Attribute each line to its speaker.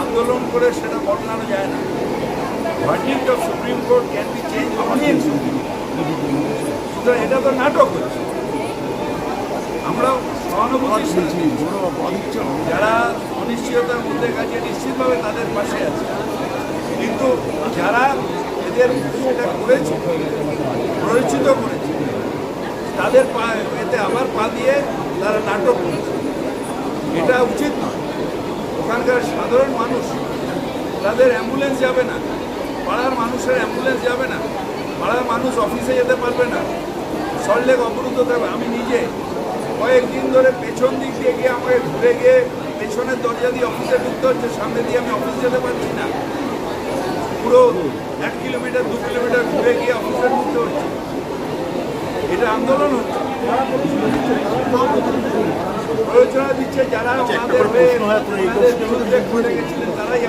Speaker 1: আন্দোলন করে সেটা বর্ণানো যায় না। Verdict of supreme court can be change অনেক সুতরাং এটা তো নাটক হচ্ছে। আমরা সহানুভূতি যারা অনিশ্চয়তার মধ্যে কাজে নিশ্চিতভাবে তাদের পাশে আছে। কিন্তু যারা এদের সেটা করেছে, প্ররোচিত করেছে, তাদের পা এতে আবার পা দিয়ে তারা নাটক করেছে। ওখানকার সাধারণ মানুষ, তাদের অ্যাম্বুলেন্স যাবে না, পাড়ার মানুষের অ্যাম্বুলেন্স যাবে না, পাড়ার মানুষ অফিসে যেতে পারবে না। সল্টলেক অবরুদ্ধ থাকবে। আমি নিজে কয়েকদিন ধরে পেছন দিক দিয়ে গিয়ে আমাকে ঘুরে গিয়ে পেছনের দরজা দিয়ে অফিসে ঢুকতে হচ্ছে, সামনে দিয়ে আমি অফিস যেতে পারছি না। পুরো এক কিলোমিটার, দু কিলোমিটার ঘুরে গিয়ে অফিসে ঢুকতে হচ্ছে। এটা আন্দোলন হচ্ছে। প্রয়োজনা দিচ্ছে যারা আমাদের হয়ে আমাদের বিরুদ্ধে গেছিলেন তারাই